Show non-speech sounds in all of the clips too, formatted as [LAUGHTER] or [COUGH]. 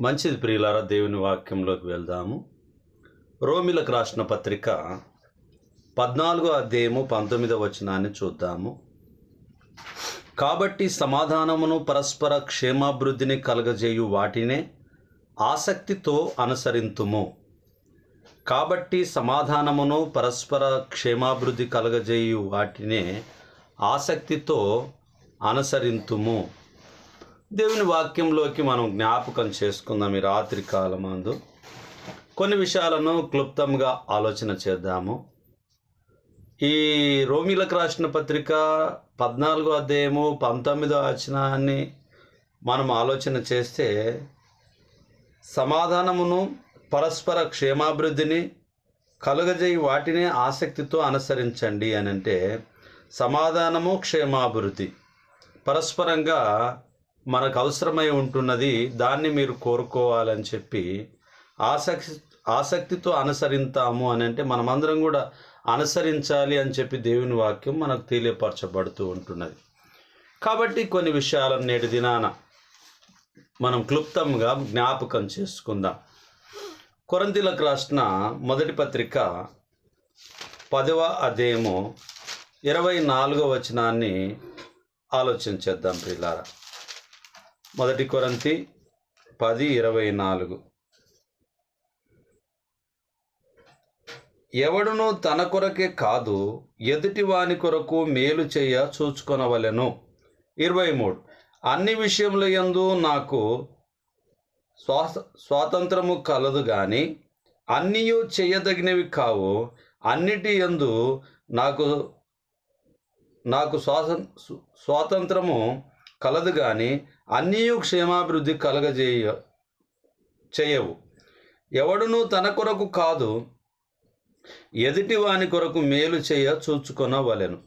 మంచిది ప్రియులారా దేవుని వాక్యంలోకి వెళ్దాము. రోమిలకు రాసిన పత్రిక పద్నాలుగో అధ్యాయము పంతొమ్మిదో వచనాన్ని చూద్దాము. కాబట్టి సమాధానమును పరస్పర క్షేమాభివృద్ధిని కలగజేయు వాటినే ఆసక్తితో అనుసరింతుము. కాబట్టి సమాధానమును పరస్పర క్షేమాభివృద్ధి కలగజేయు వాటినే ఆసక్తితో అనుసరింతుము. దేవుని వాక్యంలోకి మనం జ్ఞాపకం చేసుకుందాం ఈ రాత్రి కాలమందు. కొన్ని విషయాలను క్లుప్తంగా ఆలోచన చేద్దాము. ఈ రోమిలకు రాసిన పత్రిక పద్నాలుగో అధ్యాయము పంతొమ్మిదో వచనాన్ని మనం ఆలోచన చేస్తే సమాధానమును పరస్పర క్షేమాభివృద్ధిని కలుగజేయి వాటిని ఆసక్తితో అనుసరించండి అని అంటే సమాధానము క్షేమాభివృద్ధి. పరస్పరంగా మనకు అవసరమై ఉంటున్నది దాన్ని మీరు కోరుకోవాలని చెప్పి ఆసక్తి ఆసక్తితో అనుసరింతాము అని అంటే మనమందరం కూడా అనుసరించాలి అని చెప్పి దేవుని వాక్యం మనకు తెలియపరచబడుతూ ఉంటున్నది. కాబట్టి కొన్ని విషయాలను నేటి దినాన మనం క్లుప్తంగా జ్ఞాపకం చేసుకుందాం. కొరంతిలకు రాసిన మొదటి పత్రిక పదవ అధ్యాయము ఇరవై నాలుగో వచనాన్ని ఆలోచించేద్దాం పిల్లారా మొదటి కొరంతి పది ఇరవై నాలుగు. ఎవడును తన కొరకే కాదు ఎదుటి వాని కొరకు మేలు చేయ చూచుకొనవలెను. ఇరవై మూడు. అన్ని విషయముల యందు నాకు స్వాస స్వాతంత్రము కలదు కానీ అన్నీయు చేయదగినవి కావు. అన్నిటి యందు నాకు నాకు స్వాస స్వాతంత్రము కలదు కానీ అన్నీయు క్షేమాభివృద్ధి కలగజేయ చేయవు. ఎవడును తన కొరకు కాదు ఎదుటి వాని కొరకు మేలు చేయ చూచుకొనవలెను.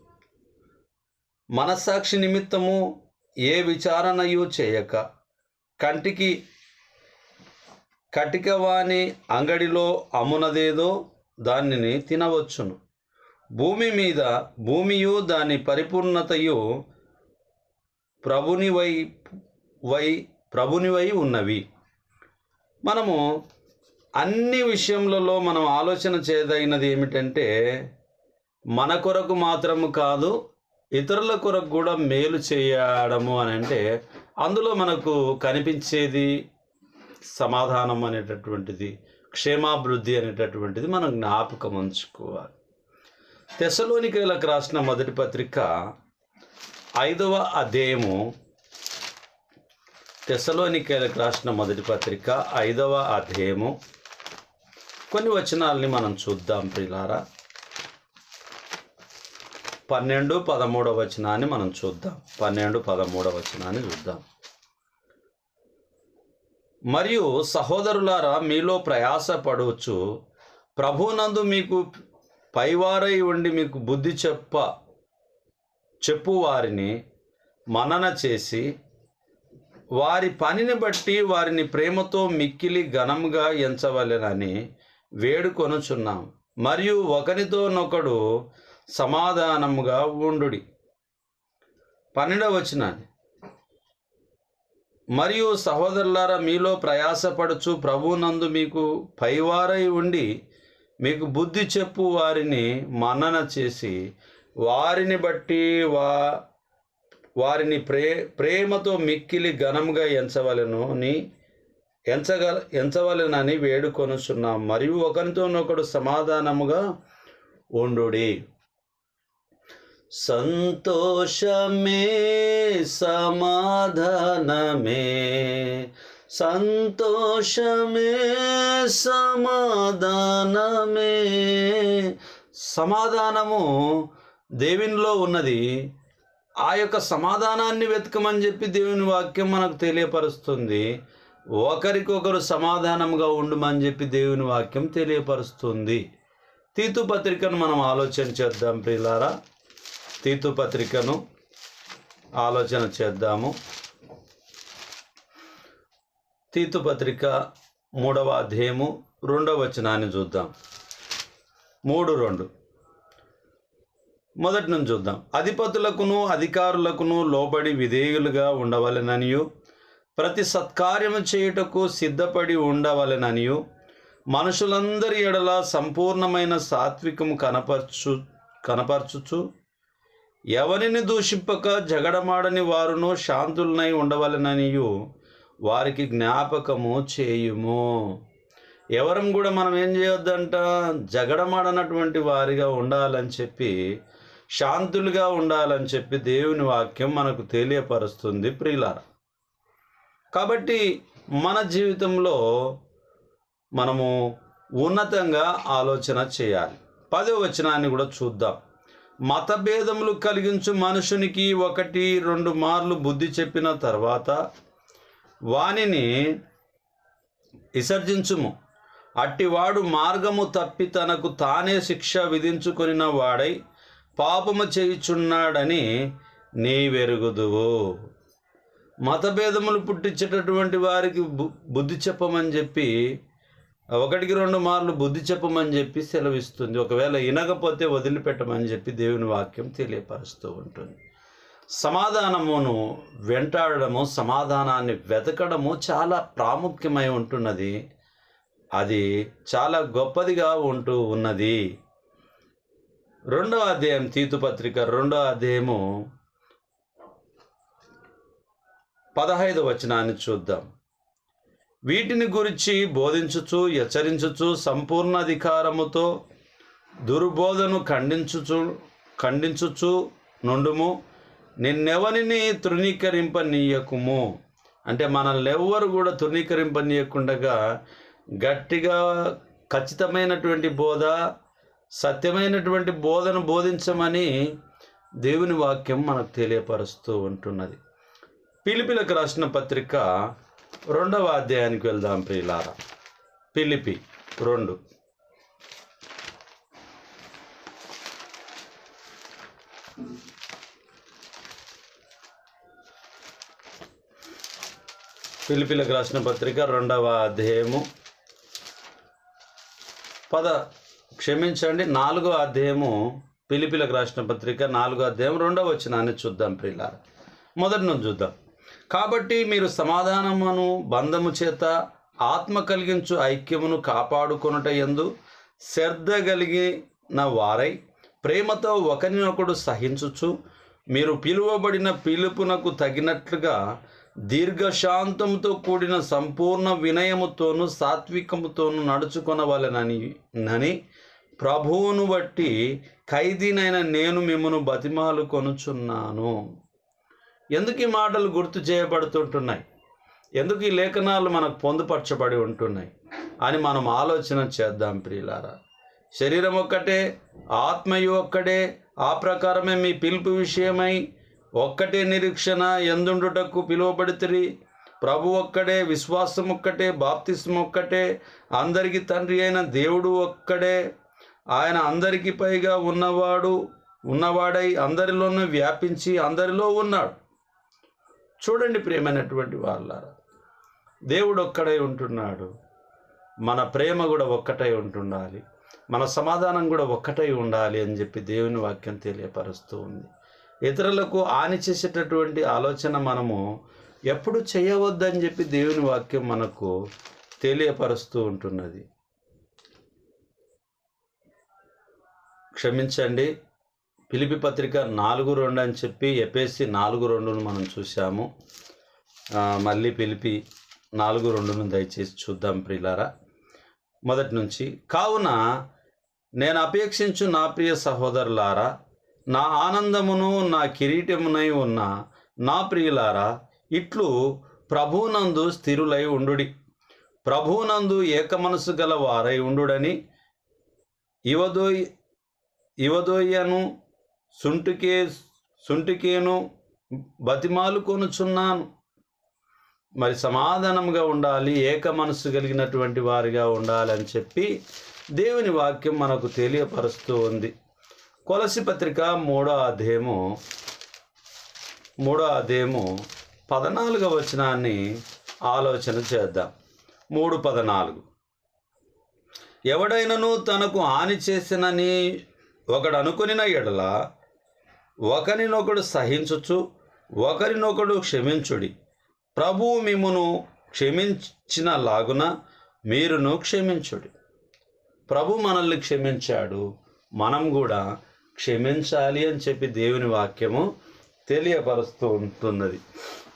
మనస్సాక్షి నిమిత్తము ఏ విచారణయు చేయక కంటికి కటికవాణి అంగడిలో అమ్మునదేదో దానిని తినవచ్చును. భూమి మీద భూమియు దాని పరిపూర్ణతయు ప్రభుని వై వై ప్రభునివై ఉన్నవి. మనము అన్ని విషయములలో మనం ఆలోచన చేయదగినది ఏమిటంటే మన కొరకు మాత్రము కాదు ఇతరుల కొరకు కూడా మేలు చేయడము అని అంటే అందులో మనకు కనిపించేది సమాధానం అనేటటువంటిది క్షేమాభివృద్ధి అనేటటువంటిది మనం జ్ఞాపకం ఉంచుకోవాలి. తెసలోనికలకు రాసిన మొదటి పత్రిక ఐదవ అధ్యాయము తెసలోనికేలకు రాసిన మొదటి పత్రిక ఐదవ అధ్యాయము. కొన్ని వచనాలని మనం చూద్దాం ప్రిలారా పన్నెండు పదమూడవ వచనాన్ని మనం చూద్దాం. పన్నెండు పదమూడవ వచనాన్ని చూద్దాం. మరియు సహోదరులారా మీలో ప్రయాసపడవచ్చు. ప్రభునందు మీకు పైవారై ఉండి మీకు బుద్ధి చెప్ప చెప్పు వారిని మనన చేసి వారి పనిని బట్టి వారిని ప్రేమతో మిక్కిలి ఘనంగా ఎంచవలెనని వేడుకొనుచున్నాం. మరియు ఒకరితోనొకడు సమాధానముగా ఉండుడి. పన్నెండవ వచనాన్ని. మరియు సహోదరులారా మీలో ప్రయాసపడుచు ప్రభునందు మీకు పైవారై ఉండి మీకు బుద్ధి చెప్పు వారిని మన్నన చేసి వారిని బట్టి వా వారిని ప్రే ప్రేమతో మిక్కిలి ఘనంగా ఎంచవలను అని ఎంచగల ఎంచవలెనని వేడుకొనుచున్నాం. మరియు ఒకరితోనొకడు సమాధానముగా ఉండుడి. సంతోషమే సమాధానమే. సంతోషమే సమాధానమే. సమాధానము దేవునిలో ఉన్నది ఆ యొక్క సమాధానాన్ని వెతకమని చెప్పి దేవుని వాక్యం మనకు తెలియపరుస్తుంది. ఒకరికొకరు సమాధానంగా ఉండమని చెప్పి దేవుని వాక్యం తెలియపరుస్తుంది. తీతు పత్రికను మనం ఆలోచన చేద్దాం ప్రియులారా. తీతు పత్రికను ఆలోచన చేద్దాము. తీతు పత్రిక మూడవ అధ్యాయము రెండవ వచనాన్ని చూద్దాం. మూడు రెండు. మొదటి నుంచి చూద్దాం. అధిపతులకును అధికారులకును లోబడి విధేయులుగా ఉండవలెననియు ప్రతి సత్కార్యము చేయుటకు సిద్ధపడి ఉండవలెననియు మనుషులందరి ఎడల సంపూర్ణమైన సాత్వికము కనపరచు కనపరచుచు ఎవరిని దూషింపక జగడమాడని వారును శాంతులనై ఉండవలెననియు వారికి జ్ఞాపకము చేయుము. ఎవరం కూడా మనం ఏం చేయొద్దంట? జగడమాడనటువంటి వారిగా ఉండాలని చెప్పి శాంతులుగా ఉండాలని చెప్పి దేవుని వాక్యం మనకు తెలియపరుస్తుంది ప్రియులార. కాబట్టి మన జీవితంలో మనము ఉన్నతంగా ఆలోచన చేయాలి. పదో వచనాన్ని కూడా చూద్దాం. మతభేదములు కలిగించు మనుషునికి ఒకటి రెండు మార్లు బుద్ధి చెప్పిన తర్వాత వానిని విసర్జించుము. అట్టివాడు మార్గము తప్పి తనకు తానే శిక్ష విధించుకొనిన వాడై పాపము చేయుచున్నాడని నీవెరుగుదువు. మతభేదములు పుట్టించేటటువంటి వారికి బు బుద్ధి చెప్పమని చెప్పి ఒకటికి రెండు మార్లు బుద్ధి చెప్పమని చెప్పి సెలవిస్తుంది. ఒకవేళ వినకపోతే వదిలిపెట్టమని చెప్పి దేవుని వాక్యం తెలియపరుస్తూ ఉంటుంది. సమాధానమును వెంటాడము సమాధానాన్ని వెతకడము చాలా ప్రాముఖ్యమై ఉంటున్నది. అది చాలా గొప్పదిగా ఉంటూ ఉన్నది. రెండవ అధ్యాయం తీతుపత్రిక రెండవ అధ్యాయము పదహైదు వచనాన్ని చూద్దాం. వీటిని గురించి బోధించుచు హెచ్చరించుచు సంపూర్ణ అధికారముతో దుర్బోధను ఖండించుచు ఖండించుచు నుండుము నిన్నెవరిని తృణీకరింపనీయకుము? అంటే మనల్ని ఎవ్వరు కూడా తృణీకరింపనీయకుండగా గట్టిగా ఖచ్చితమైనటువంటి బోధ సత్యమైనటువంటి బోధన బోధించమని దేవుని వాక్యం మనకు తెలియపరుస్తూ ఉంటున్నది. పిలిపిలకు రాసిన పత్రిక రెండవ అధ్యాయానికి వెళ్దాం ప్రియులార. పిలిపి రెండు. పిలిపిలకు రాసిన పత్రిక రెండవ అధ్యాయము పద క్షమించండి నాలుగో అధ్యాయము పిలిపిలకు రాసిన పత్రిక నాలుగో అధ్యాయం రెండవ వచ్చినాన్ని చూద్దాం ప్రియులారా. మొదటి నుంచి చూద్దాం. కాబట్టి మీరు సమాధానమును బంధము చేత ఆత్మ కలిగించు ఐక్యమును కాపాడుకొనుట ఎందు శ్రద్ధ కలిగిన వారై ప్రేమతో ఒకరినొకడు సహించుచు మీరు పిలువబడిన పిలుపునకు తగినట్లుగా దీర్ఘశాంతంతో కూడిన సంపూర్ణ వినయముతోనూ సాత్వికముతోనూ నడుచుకొనవలెనని నని ప్రభువును బట్టి ఖైదీనైన నేను మిమ్మను బతిమాలు కొనుచున్నాను. ఎందుకు ఈ మాటలు గుర్తు చేయబడుతుంటున్నాయి? ఎందుకు ఈ లేఖనాలు మనకు పొందుపరచబడి ఉంటున్నాయి? అని మనం ఆలోచన చేద్దాం ప్రియులారా. శరీరం ఒక్కటే ఆత్మయు ఒక్కడే ఆ ప్రకారమే మీ పిలుపు విషయమై ఒక్కటే నిరీక్షణ ఎందుండుటకు పిలువబడితిరి. ప్రభు ఒక్కడే విశ్వాసం ఒక్కటే బాప్తిస్మ ఒక్కటే అందరికీ తండ్రి అయిన దేవుడు ఒక్కడే ఆయన అందరికి పైగా ఉన్నవాడు ఉన్నవాడై అందరిలోనూ వ్యాపించి అందరిలో ఉన్నాడు. చూడండి ప్రియమైనటువంటి వాళ్ళారా. దేవుడు ఒక్కడై ఉంటున్నాడు. మన ప్రేమ కూడా ఒక్కటై ఉంటుండాలి. మన సమాధానం కూడా ఒక్కటై ఉండాలి అని చెప్పి దేవుని వాక్యం తెలియపరుస్తూ ఉంది. ఇతరులకు హాని చేసేటటువంటి ఆలోచన మనము ఎప్పుడు చేయవద్దని చెప్పి దేవుని వాక్యం మనకు తెలియపరుస్తూ ఉంటున్నది. క్షమించండి. పిలిపి పత్రిక నాలుగు రెండు అని చెప్పి ఎపిఎస్సి నాలుగు రెండును మనం చూసాము మళ్ళీ పిలిపి నాలుగు రెండును దయచేసి చూద్దాం ప్రియులారా. మొదటి నుంచి కావున నేను అపేక్షించు నా ప్రియ సహోదరులారా నా ఆనందమును నా కిరీటమునై ఉన్న నా ప్రియులారా ఇట్లు ప్రభునందు స్థిరులై ఉండుడి. ప్రభునందు ఏకమనసు గల వారై ఉండుడని యువదో ఇవదోయ్యను సుంటికే సుంటికేను బతిమాలు కొనుచున్నాను. మరి సమాధానంగా ఉండాలి ఏక మనస్సు కలిగినటువంటి వారిగా ఉండాలని చెప్పి దేవుని వాక్యం మనకు తెలియపరుస్తూ ఉంది. కొలసి పత్రిక మూడో అధ్యాయము మూడో అధ్యాయము పద్నాలుగవ వచనాన్ని ఆలోచన చేద్దాం. మూడు పద్నాలుగు. ఎవడైనను తనకు హాని చేసినని ఒకడు అనుకునిన ఎడల ఒకరినొకడు సహించుచు ఒకరినొకడు క్షమించుడి. ప్రభువు మిమ్మును క్షమించిన లాగున మీరును క్షమించుడి. ప్రభు మనల్ని క్షమించాడు. మనం కూడా క్షమించాలి అని చెప్పి దేవుని వాక్యము తెలియపరుస్తూ ఉంటున్నది.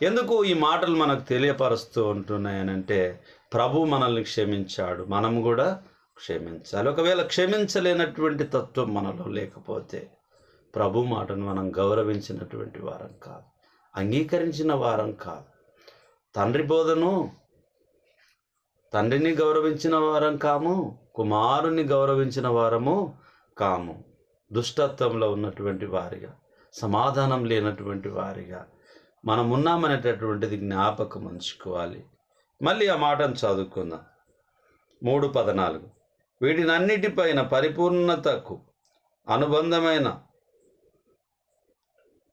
ఎందుకు ఈ మాటలు మనకు తెలియపరుస్తూ ఉంటున్నాయనంటే ప్రభు మనల్ని క్షమించాడు. మనం కూడా క్షమించాలి. ఒకవేళ క్షమించలేనటువంటి తత్వం మనలో లేకపోతే ప్రభు మాటను మనం గౌరవించినటువంటి వారం కాదు. అంగీకరించిన వారం కాదు. తండ్రి బోధను తండ్రిని గౌరవించిన వారం కాము కుమారుని గౌరవించిన వారము కాము. దుష్టత్వంలో ఉన్నటువంటి వారిగా సమాధానం లేనటువంటి వారిగా మనం ఉన్నామనేటటువంటిది జ్ఞాపకం ఉంచుకోవాలి. మళ్ళీ ఆ మాటను చదువుకుందాం. మూడు పద్నాలుగు. వీటినన్నిటిపైన పరిపూర్ణతకు అనుబంధమైన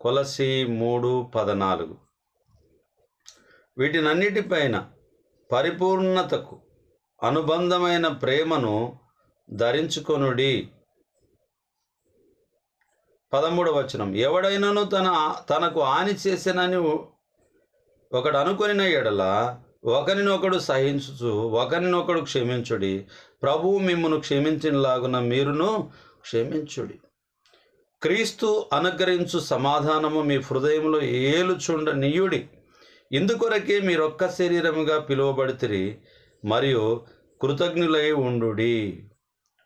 కొలసి మూడు పదనాలుగు. వీటినన్నిటిపైన పరిపూర్ణతకు అనుబంధమైన ప్రేమను ధరించుకొనుడి. పదమూడవ వచనం. ఎవడైనాను తన తనకు హాని చేసినని ఒకడు అనుకొనిన ఎడల ఒకరినొకడు సహించుచు ఒకరినొకడు క్షమించుడి. ప్రభువు మిమ్మను క్షమించినలాగున మీరును క్షమించుడి. క్రీస్తు అనుగ్రహించు సమాధానము మీ హృదయంలో ఏలుచుండ నీయుడి. ఇందుకొరకే మీరొక్క శరీరముగా పిలువబడితిరి మరియు కృతజ్ఞులై ఉండుడి.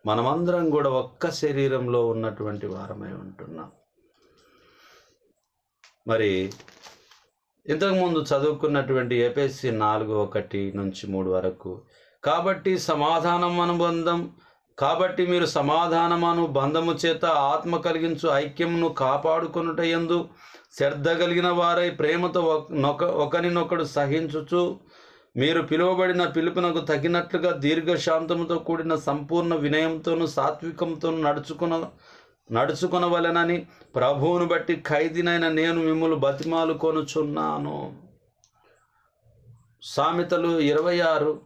మనమందరం కూడా ఒక్క శరీరంలో ఉన్నటువంటి వారమై ఉంటున్నాం. మరి ఇంతకుముందు చదువుకున్నటువంటి ఏపీఎస్సి నాలుగు ఒకటి నుంచి మూడు వరకు. కాబట్టి సమాధానం అనుబంధం కాబట్టి మీరు సమాధానమను అనుబంధము చేత ఆత్మ కలిగించు ఐక్యమును కాపాడుకొనుట ఎందు శ్రద్ధ కలిగిన వారై ప్రేమతో ఒక- నొక ఒకరినొకడు సహించుచు మీరు పిలువబడిన పిలుపునకు తగినట్లుగా దీర్ఘశాంతముతో కూడిన సంపూర్ణ వినయంతోను సాత్వికంతోను నడుచుకున్న నడుచుకొనవలెనని ప్రభువును బట్టి ఖైదీనైన నేను మిమ్మల్ని బతిమాలు కొనుచున్నాను. సామెతలు ఇరవై ఆరు.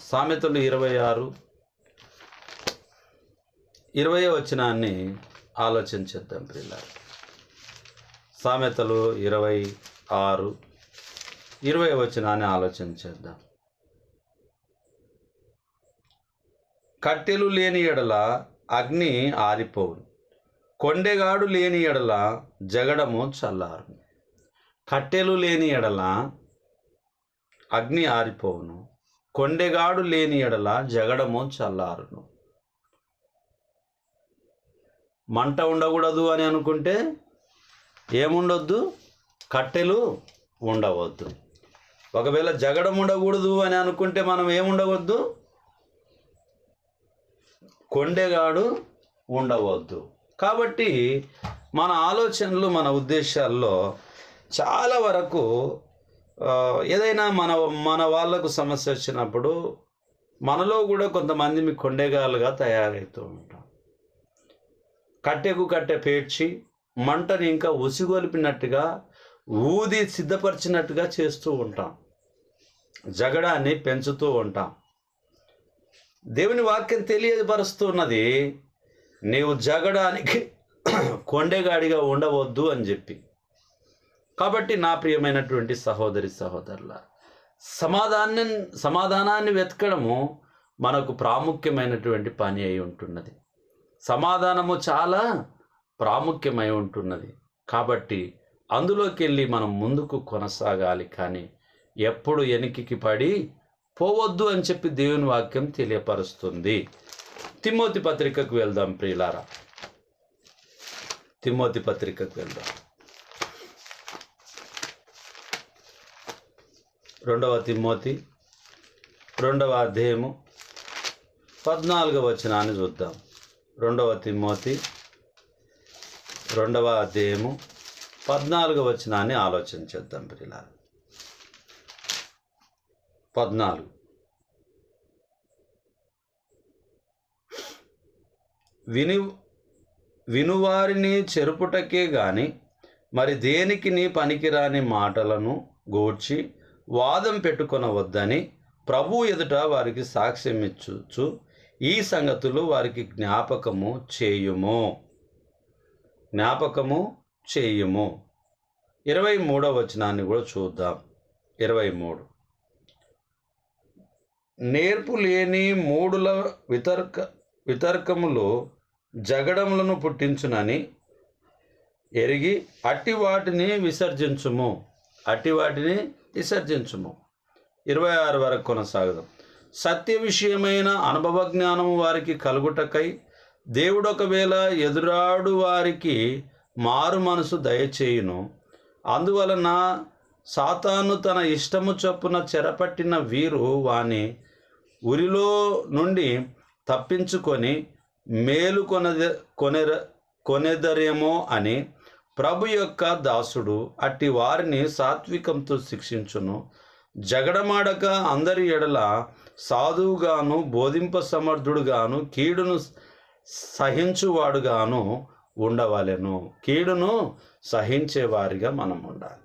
సామెతలు ఇరవై ఆరు. ఇరవై వచనాన్ని ఆలోచించేద్దాం పిల్లలు సామెతలు ఇరవై ఆరు. ఇరవై వచనాన్ని ఆలోచించేద్దాం కట్టెలు లేని ఎడల అగ్ని ఆరిపోవును. కొండెగాడు లేని ఎడల జగడము చల్లారు కట్టెలు లేని ఎడల అగ్ని ఆరిపోవును. కొండెగాడు లేని ఎడల జగడము చల్లారును. మంట ఉండకూడదు అని అనుకుంటే ఏముండొద్దు? కట్టెలు ఉండవద్దు. ఒకవేళ జగడం ఉండకూడదు అని అనుకుంటే మనం ఏముండవద్దు? కొండెగాడు ఉండవద్దు. కాబట్టి మన ఆలోచనలు మన ఉద్దేశాల్లో చాలా వరకు ఏదైనా మన మన వాళ్ళకు సమస్య వచ్చినప్పుడు మనలో కూడా కొంతమంది మీ కొండెగాలుగా తయారవుతూ ఉంటాం. కట్టెకు కట్టె పేర్చి మంటని ఇంకా ఉసిగొలిపినట్టుగా ఊది సిద్ధపరిచినట్టుగా చేస్తూ ఉంటాం. జగడాన్ని పెంచుతూ ఉంటాం. దేవుని వాక్యం తెలియపరుస్తున్నది నీవు జగడానికి [CLEARS THROAT] కొండెగాడిగా ఉండవద్దు అని చెప్పి. కాబట్టి నా ప్రియమైనటువంటి సహోదరి సహోదరుల సమాధానం సమాధానాన్ని వెతకడము మనకు ప్రాముఖ్యమైనటువంటి పని అయి ఉంటున్నది. సమాధానము చాలా ప్రాముఖ్యమై ఉంటున్నది. కాబట్టి అందులోకి వెళ్ళి మనం ముందుకు కొనసాగాలి కానీ ఎప్పుడు వెనక్కి పడి పోవద్దు అని చెప్పి దేవుని వాక్యం తెలియపరుస్తుంది. తిమ్మోతి పత్రికకు వెళ్దాం ప్రియులారా. తిమ్మోతి పత్రికకు వెళ్దాం. రెండవ తిమ్మోతి రెండవ అధ్యాయము పద్నాలుగవ వచనాన్ని చూద్దాం. రెండవ తిమ్మోతి రెండవ అధ్యాయము పద్నాలుగవ వచనాన్ని ఆలోచన చేద్దాం పిల్లల పద్నాలుగు. విని వినువారిని చెరుపుటకే గాని మరి దేనికి నీ పనికిరాని మాటలను గోడ్చి వాదం పెట్టుకొనవద్దని ప్రభు ఎదుట వారికి సాక్ష్యం ఇచ్చుచు ఈ సంగతులు వారికి జ్ఞాపకము చేయుము. జ్ఞాపకము చేయుము. ఇరవై మూడవ వచనాన్ని కూడా చూద్దాం. ఇరవై మూడు. నేర్పు లేని మూడుల వితర్క వితర్కములు జగడములను పుట్టించునని ఎరిగి అట్టి వాటిని విసర్జించుము. అట్టి వాటిని విసర్జించుము. ఇరవై ఆరు వరకు కొనసాగదాం. సత్య విషయమైన అనుభవ జ్ఞానము వారికి కలుగుటకై దేవుడు ఒకవేళ ఎదురాడు వారికి మారు మనసు దయచేయును. అందువలన సాతాను తన ఇష్టము చొప్పున చెరపట్టిన వీరు వాని ఉరిలో నుండి తప్పించుకొని మేలు కొనద కొనెర కొనెదరేమో అని ప్రభు యొక్క దాసుడు అట్టి వారిని సాత్వికంతో శిక్షించును. జగడమాడక అందరి ఎడల సాధువుగాను బోధింప సమర్థుడుగాను కీడును సహించువాడుగాను ఉండవలెను. కీడును సహించేవారిగా మనం ఉండాలి